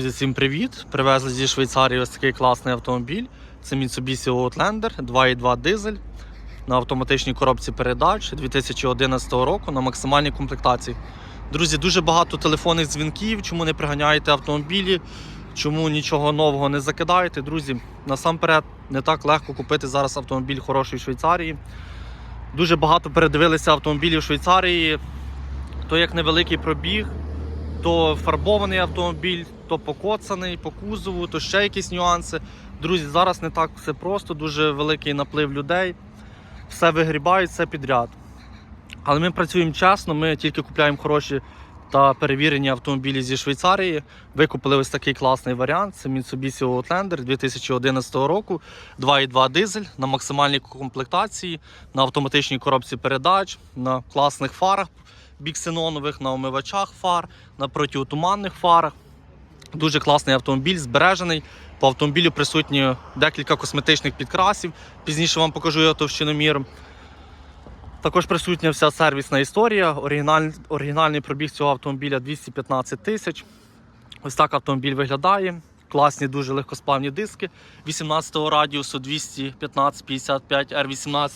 Друзі, Всім привіт! Привезли зі Швейцарії ось такий класний автомобіль. Це Mitsubishi Outlander 2.2 дизель на автоматичній коробці передач 2011 року на максимальній комплектації. Друзі, дуже багато телефонних дзвінків, чому не приганяєте автомобілі, чому нічого нового не закидаєте. Друзі, насамперед не так легко купити зараз автомобіль хороший в Швейцарії. Дуже багато передивилися автомобілів Швейцарії. То як невеликий пробіг, то фарбований автомобіль, то покоцаний по кузову, то ще якісь нюанси. Друзі, зараз не так все просто, дуже великий наплив людей. Все вигрібають, все підряд. Але ми працюємо чесно, ми тільки купуємо хороші та перевірені автомобілі зі Швейцарії. Викупили ось такий класний варіант. Це Mitsubishi Outlander 2011 року, 2.2 дизель на максимальній комплектації, на автоматичній коробці передач, на класних фарах біксенонових, на омивачах фар, на протиотуманних фарах. Дуже класний автомобіль, збережений. По автомобілю присутні декілька косметичних підкрасів. Пізніше вам покажу його товщиноміром. Також присутня вся сервісна історія. Оригіналь... Оригінальний пробіг цього автомобіля 215 тисяч. Ось так автомобіль виглядає. Класні, дуже легкосплавні диски 18-го радіусу 215 55 R18.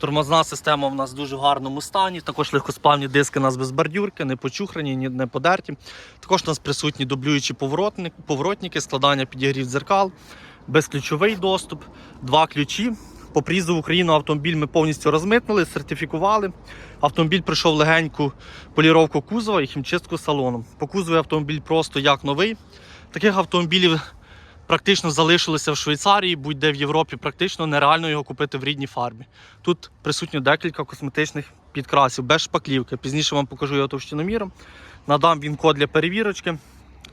Тормозна система в нас в дуже гарному стані. Також легкосплавні диски у нас без бордюрки, не почухрані, ні не подерті. Також у нас присутні дублюючі поворотник, поворотники, складання підігрів дзеркал, безключовий доступ, два ключі. По призову Україну автомобіль ми повністю розмитнили, сертифікували. Автомобіль пройшов легеньку поліровку кузова і хімчистку салону. По кузову автомобіль просто як новий. Таких автомобілів практично залишилося в Швейцарії, будь-де в Європі, практично нереально його купити в рідній фарбі. Тут присутньо декілька косметичних підкрасів, без шпаклівки. Пізніше вам покажу його товщиноміром. Надам він код для перевірочки.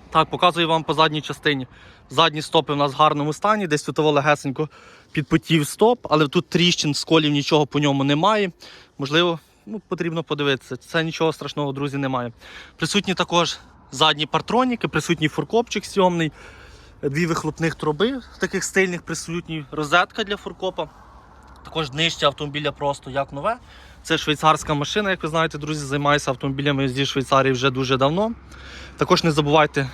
Так, показую вам по задній частині. Задні стопи у нас в гарному стані, десь тут легесенько підпотів стоп, але тут тріщин, сколів, нічого по ньому немає. Можливо, ну, потрібно подивитися. Це нічого страшного, друзі, немає. Присутні також задні партроніки, присутній фуркопчик сьомний, дві вихлопних труби, таких стильних, присутні розетка для фуркопа. Також днище автомобіля просто як нове. Це швейцарська машина, як ви знаєте, друзі, займаюся автомобілями зі Швейцарії вже дуже давно. Також не забувайте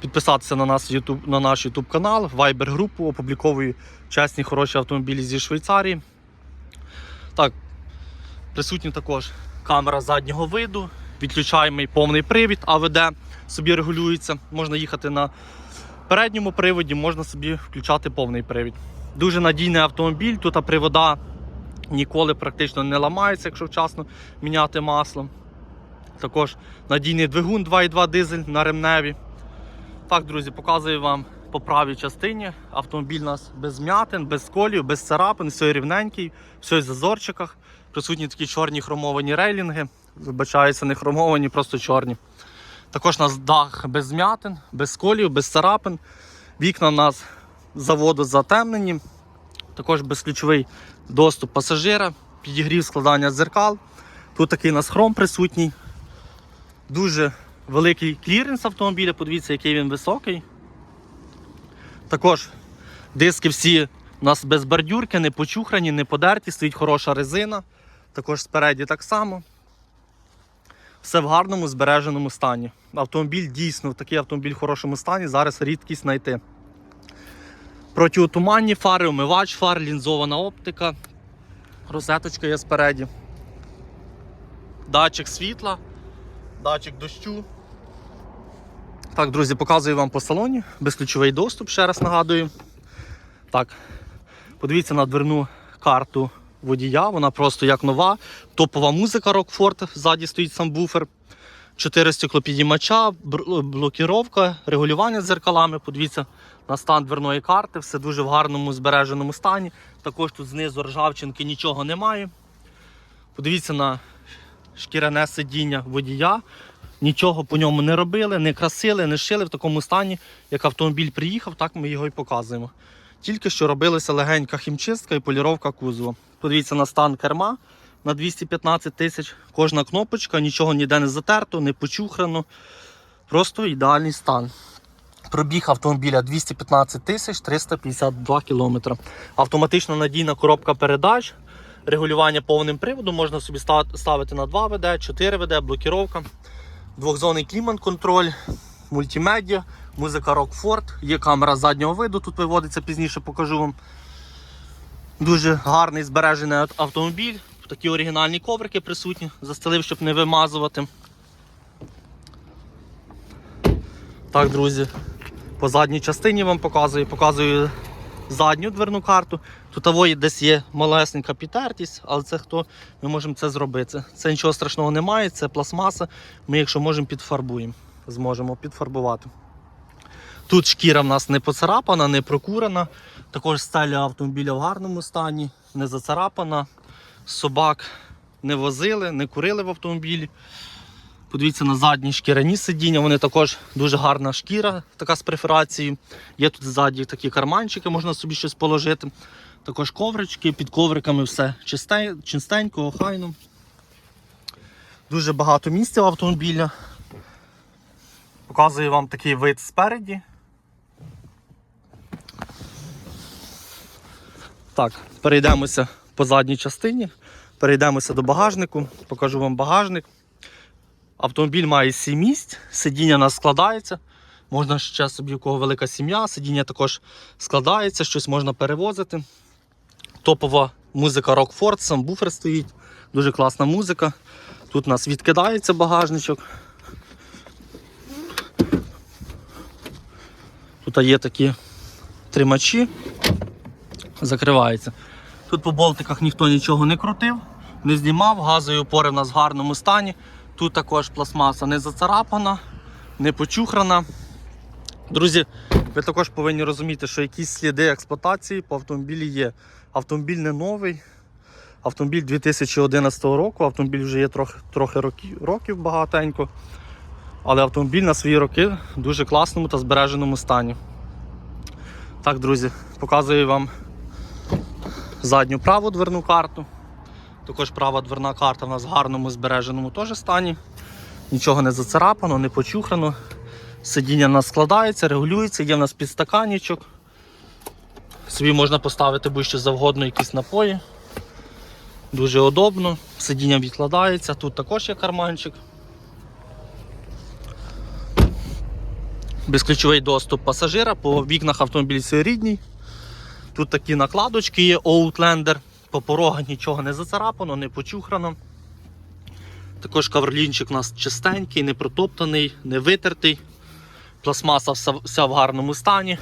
підписатися на, нас, YouTube, на наш YouTube канал, Viber групу, опубліковую чесні хороші автомобілі зі Швейцарії. Так, присутні також камера заднього виду, відключаємо повний привід, АВД собі регулюється. Можна їхати на передньому приводі, можна собі включати повний привід. Дуже надійний автомобіль, тут привода ніколи практично не ламаються, якщо вчасно міняти масло. Також надійний двигун 2.2 дизель на ремневі. Так, друзі, показую вам по правій частині. Автомобіль у нас без м'ятин, без сколів, без царапин, все рівненький, все в зазорчиках. Присутні такі чорні хромовані рейлінги. Вибачаються, не хромовані, просто чорні. Також у нас дах без м'ятин, без сколів, без царапин. Вікна у нас заводу затемнені. Також безключовий доступ пасажира, підігрів складання дзеркал. Тут такий у нас хром присутній. Дуже великий кліренс автомобіля, подивіться, який він високий. Також диски всі у нас без бордюрки, не почухрані, не подерті, стоїть хороша резина. Також спереді так само. Все в гарному збереженому стані. Автомобіль дійсно такий автомобіль в хорошому стані, зараз рідкість знайти. Протиотуманні фари, омивач фар, лінзована оптика. Розеточка є спереді. Датчик світла, датчик дощу. Так, друзі, показую вам по салоні. Безключовий доступ, ще раз нагадую. Так, подивіться на дверну карту водія, вона просто як нова. Топова музика Rockford, ззаді стоїть сам буфер. Чотири стеклопідіймача, бр- блокіровка, регулювання дзеркалами. Подивіться на стан дверної карти, все дуже в гарному збереженому стані. Також тут знизу ржавчинки нічого немає. Подивіться на шкіряне сидіння водія. Нічого по ньому не робили, не красили, не шили в такому стані, як автомобіль приїхав, так ми його і показуємо. Тільки що робилася легенька хімчистка і поліровка кузова. Подивіться на стан керма на 215 тисяч. Кожна кнопочка, нічого ніде не затерто, не почухрано. Просто ідеальний стан. Пробіг автомобіля 215 тисяч 352 кілометри. Автоматична надійна коробка передач. Регулювання повним приводом можна собі ставити на 2 ВД, 4 ВД, блокіровка, двохзонний клімат-контроль, мультимедіа, Музика Rockford, є камера заднього виду, тут виводиться пізніше, покажу вам. Дуже гарний збережений автомобіль. Такі оригінальні коврики присутні, застелив, щоб не вимазувати. Так, друзі, по задній частині вам показую. Показую задню дверну карту. Тут десь є малесенька підтертість, але це хто ми можемо це зробити. Це нічого страшного немає, це пластмаса. Ми, якщо можемо, підфарбуємо. Зможемо підфарбувати. Тут шкіра в нас не поцарапана, не прокурена. Також стеля автомобіля в гарному стані, не зацарапана. Собак не возили, не курили в автомобілі. Подивіться на задні шкіряні сидіння, вони також дуже гарна шкіра, така з перфорацією. Є тут ззаді такі карманчики, можна собі щось положити. Також коврички, під ковриками все чистенько, охайно. Дуже багато місця в автомобіля. Показую вам такий вид спереді. Так, перейдемося по задній частині, перейдемося до багажнику, покажу вам багажник. Автомобіль має 7 місць, сидіння у нас складається. Можна ще собі, у кого велика сім'я, сидіння також складається, щось можна перевозити. Топова музика Rockford, сам буфер стоїть, дуже класна музика. Тут у нас відкидається багажничок. Тут є такі тримачі, закривається. Тут по болтиках ніхто нічого не крутив, не знімав, газові опори в нас в гарному стані. Тут також пластмаса не зацарапана, не почухрана. Друзі, ви також повинні розуміти, що якісь сліди експлуатації по автомобілі є. Автомобіль не новий. Автомобіль 2011 року, автомобіль вже є трохи, трохи років, років багатенько. Але автомобіль на свої роки в дуже класному та збереженому стані. Так, друзі, показую вам задню праву дверну карту. Також права дверна карта в нас в гарному збереженому теж стані. Нічого не зацарапано, не почухрано. Сидіння в нас складається, регулюється, є в нас підстаканничок. Собі можна поставити будь-що завгодно якісь напої. Дуже удобно. Сидіння відкладається, тут також є карманчик. Безключовий доступ пасажира, по вікнах автомобіль рідній. Тут такі накладочки є Outlander. По порогах нічого не зацарапано, не почухрано. Також каверлінчик у нас чистенький, не протоптаний, не витертий. Пластмаса вся, в гарному стані.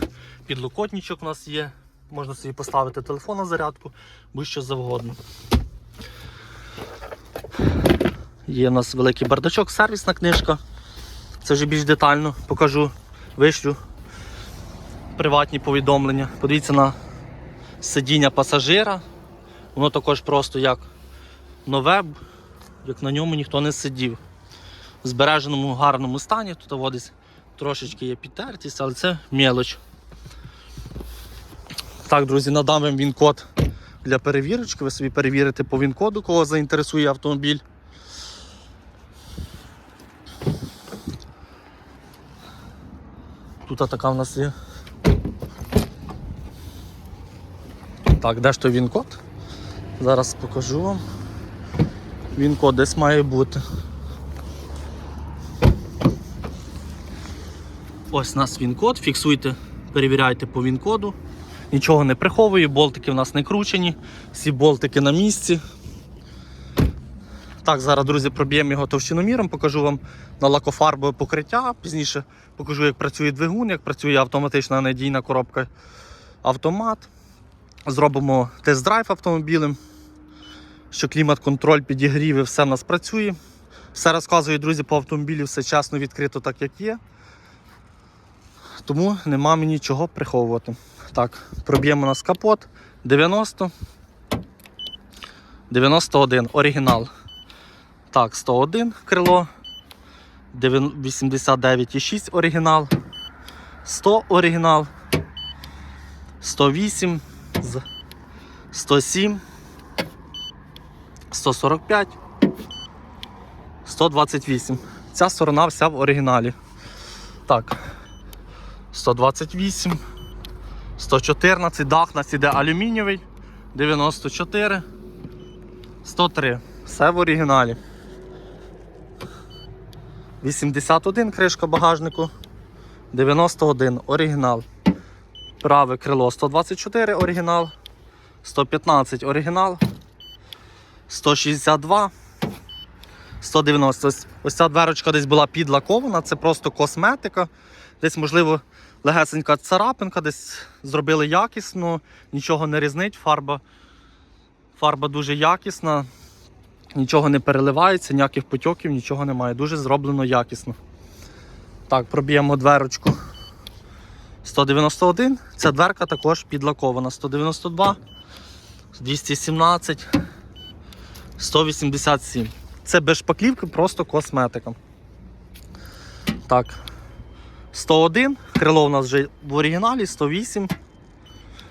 Підлокотничок у нас є. Можна собі поставити телефон на зарядку, будь-що завгодно. Є у нас великий бардачок, сервісна книжка. Це вже більш детально покажу, вишлю приватні повідомлення. Подивіться на сидіння пасажира. Воно також просто як нове, як на ньому ніхто не сидів. В збереженому гарному стані. Тут водись трошечки є підтертість, але це мелоч. Так, друзі, надам вам він-код для перевірочки. Ви собі перевірите по він-коду, кого заінтересує автомобіль. Тут така в нас є. Так, де ж той він-код? Зараз покажу вам. Він-код десь має бути. Ось у нас він-код, фіксуйте, перевіряйте по він-коду. Нічого не приховує, болтики в нас не кручені, всі болтики на місці. Так, зараз, друзі, проб'ємо його товщиноміром, покажу вам на лакофарбове покриття. Пізніше покажу, як працює двигун, як працює автоматична надійна коробка автомат. Зробимо тест-драйв автомобілем, що клімат-контроль, підігріви, все в нас працює. Все розказую, друзі, по автомобілю, все чесно, відкрито, так як є. Тому нема мені чого приховувати. Так, проб'ємо нас капот 90. 91 оригінал. Так, 101 крило. 89,6 оригінал. 100 оригінал. 108 з 107, 145, 128. Ця сторона вся в оригіналі. Так. 128, 114, дах нас іде алюмінієвий, 94, 103. Все в оригіналі. 81 кришка багажнику. 91 оригінал. Праве крило 124 оригінал. 115 оригінал. 162. 190. Ось, ця дверочка десь була підлакована, це просто косметика. Десь, можливо, легесенька царапинка, десь зробили якісно, нічого не різнить, фарба, фарба дуже якісна, нічого не переливається, ніяких потьоків, нічого немає. Дуже зроблено якісно. Так, проб'ємо дверочку. 191. Ця дверка також підлакована. 192, 217, 187. Це без шпаклівки, просто косметика. Так. 101. Крило у нас вже в оригіналі, 108,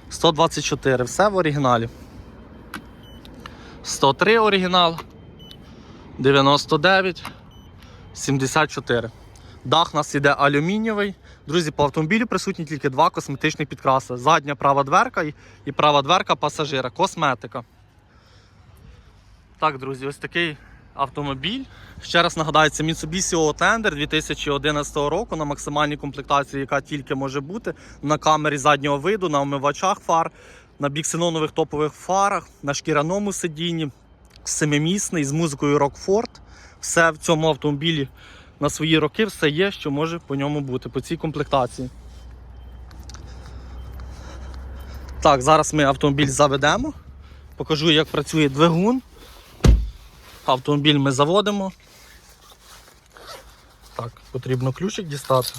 124. Все в оригіналі. 103 оригінал. 99, 74. Дах у нас іде алюмінієвий. Друзі, по автомобілю присутні тільки два косметичні підкраси. Задня права дверка і- права дверка пасажира. Косметика. Так, друзі, ось такий автомобіль. Ще раз нагадаю, це Mitsubishi Outlander 2011 року на максимальній комплектації, яка тільки може бути. На камері заднього виду, на омивачах фар, на біксенонових топових фарах, на шкіряному сидінні, семимісний з музикою Rockford. Все в цьому автомобілі на свої роки все є, що може по ньому бути, по цій комплектації. Так, зараз ми автомобіль заведемо. Покажу, як працює двигун. Автомобіль ми заводимо. Так, потрібно ключик дістати.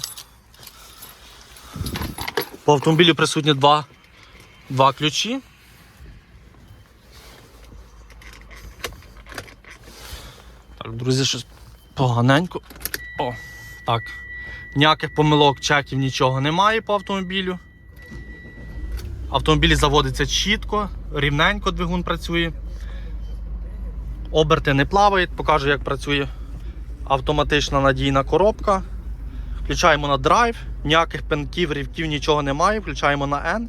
По автомобілю присутні два, два ключі. Друзі, щось поганенько. О, так. Ніяких помилок, чеків, нічого немає по автомобілю. Автомобіль заводиться чітко, рівненько двигун працює. Оберти не плавають, покажу, як працює автоматична надійна коробка. Включаємо на драйв, ніяких пенків, рівків, нічого немає. Включаємо на N.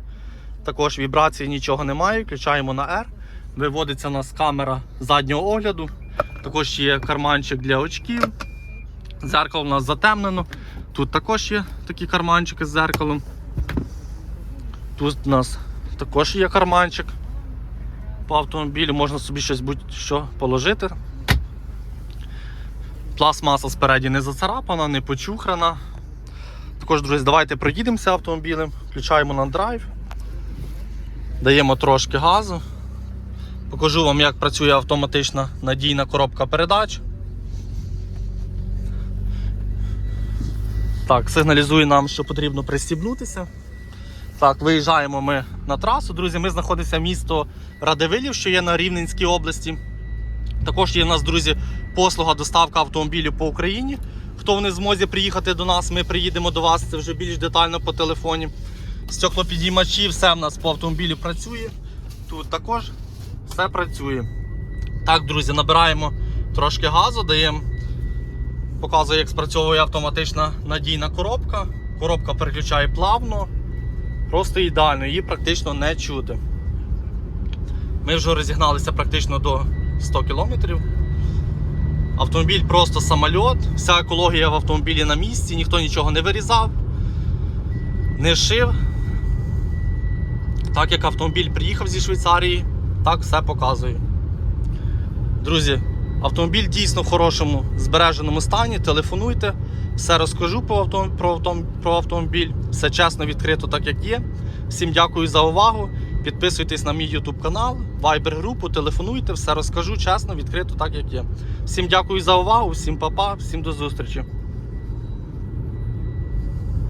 Також вібрації нічого немає. Включаємо на R. Виводиться у нас камера заднього огляду. Також є карманчик для очків. Зеркало у нас затемнено. Тут також є такі карманчики з зеркалом. Тут у нас також є карманчик. По автомобілю можна собі щось будь-що положити. Пластмаса спереді не зацарапана, не почухрана. Також, друзі, давайте проїдемося автомобілем, включаємо на драйв, даємо трошки газу. Покажу вам, як працює автоматична надійна коробка передач. Так, сигналізує нам, що потрібно пристібнутися. Так, виїжджаємо ми на трасу. Друзі, ми знаходимося місто Радивилів, що є на Рівненській області. Також є у нас, друзі, послуга доставка автомобілів по Україні. Хто в не змозі приїхати до нас, ми приїдемо до вас. Це вже більш детально по телефоні. Стеклопідіймачі, все в нас по автомобілю працює. Тут також все працює. Так, друзі, набираємо трошки газу, даємо. Показує, як спрацьовує автоматична надійна коробка. Коробка переключає плавно, просто ідеально, її практично не чути. Ми вже розігналися практично до 100 км. Автомобіль просто самольот, вся екологія в автомобілі на місці, ніхто нічого не вирізав, не шив. Так як автомобіль приїхав зі Швейцарії, так все показує. Друзі, автомобіль дійсно в хорошому збереженому стані. Телефонуйте, все розкажу про, авто, про, авто, про автомобіль. Все чесно, відкрито, так як є. Всім дякую за увагу. Підписуйтесь на мій YouTube канал, Viber групу, телефонуйте, все розкажу чесно, відкрито, так як є. Всім дякую за увагу, всім па-па, всім до зустрічі.